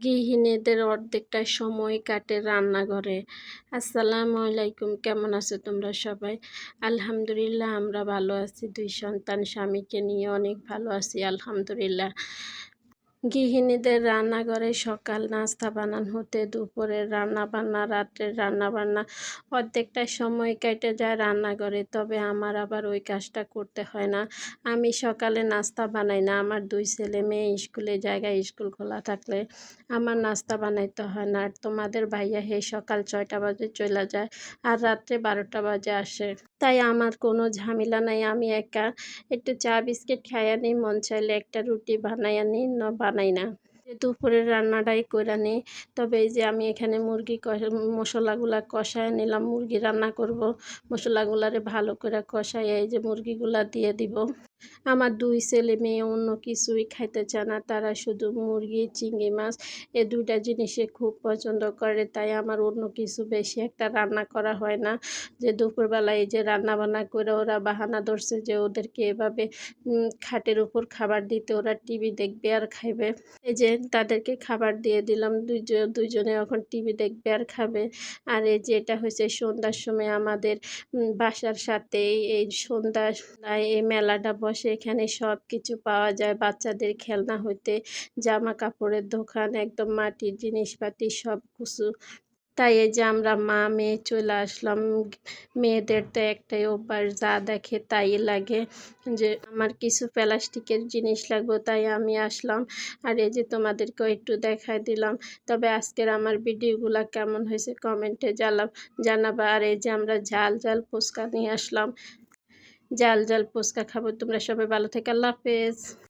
গৃহিণীদের অর্ধেকটা সময় কাটে রান্নাঘরে। আসসালামু আলাইকুম, কেমন আছো তোমরা সবাই? আলহামদুলিল্লাহ, আমরা ভালো আছি। দুই সন্তান, স্বামীকে নিয়ে অনেক ভালো আছি, আলহামদুলিল্লাহ। গৃহিণীদের রান্নাঘরে সকাল নাস্তা বানান হতে দুপুরের রান্না বান্না রাত্রের রান্না বান্না অর্ধেকটা সময় কেটে যায় রান্নাঘরে, তবে আমার আবার ওই কাজটা করতে হয় না। আমি সকালে নাস্তা বানাই না। আমার দুই ছেলে মেয়ে, স্কুলে জায়গায় স্কুল খোলা থাকলে আমার নাস্তা বানাইতে হয় না। আর তোমাদের ভাইয়া হে সকাল ছয়টা বাজে চলে যায় আর রাত্রে বারোটা বাজে আসে। তাই আমার কোনো ঝামেলা নাই। আমি একা একটু চা বিস্কিট খাইয়া নিই, মন চাইলে একটা রুটি বানাইয়া নিই না বানাই না। দুপুরের রান্নাটাই করে নিই, তবে এই যে আমি এখানে মুরগি মশলাগুলা কষায় নিলাম, মুরগি রান্না করব, মশলাগুলারে ভালো করে কষাই এই যে মুরগিগুলা দিয়ে দিব। আমার দুই ছেলে মেয়ে অন্য কিছুই খাইতে চায় না। তারা শুধু মুরগি, চিংড়ি মাছ, এ দুইটা জিনিসে খুব পছন্দ করে। তাই আমার অন্য কিছু বেশি একটা রান্না করা হয় না। যে দুপুরবেলা এই যে রান্না বান্না করে ওরা বাহানা ধরছে যে ওদেরকে এভাবে খাটের উপর খাবার দিতে ওরা টিভি দেখবে আর খাইবে। এই যে তাদেরকে খাবার দিয়ে দিলাম দুইজন দুইজনে এখন টিভি দেখবে আর খাবে। আর এই যে এটা হয়েছে সন্ধ্যার সময় আমাদের বাসার সাথে এই সন্ধ্যা এই মেলাটা বসে এখানে সব কিছু পাওয়া যায়। বাচ্চাদের খেলনা হইতে জামা কাপড়ের দোকান, একদম মাটির জিনিসপাতি সব কিছু তাই এই যে আমরা মা, মেয়ে চলে আসলাম। মেয়েদের তো একটাই অভ্যাস, যা দেখে তাই লাগে যে আমার কিছু প্লাস্টিকের জিনিস লাগবে, তাই আমি আসলাম। আর এই যে তোমাদেরকেও একটু দেখাই দিলাম। তবে আজকের আমার ভিডিওগুলো কেমন হয়েছে কমেন্টে জানাব জানাবা। আর এই যে আমরা ঝাল ঝাল ফুচকা নিয়ে আসলাম। জাল জাল ফুচকা খাব। তোমরা সবাই ভালো থেকে। আল্লাহ হাফেজ।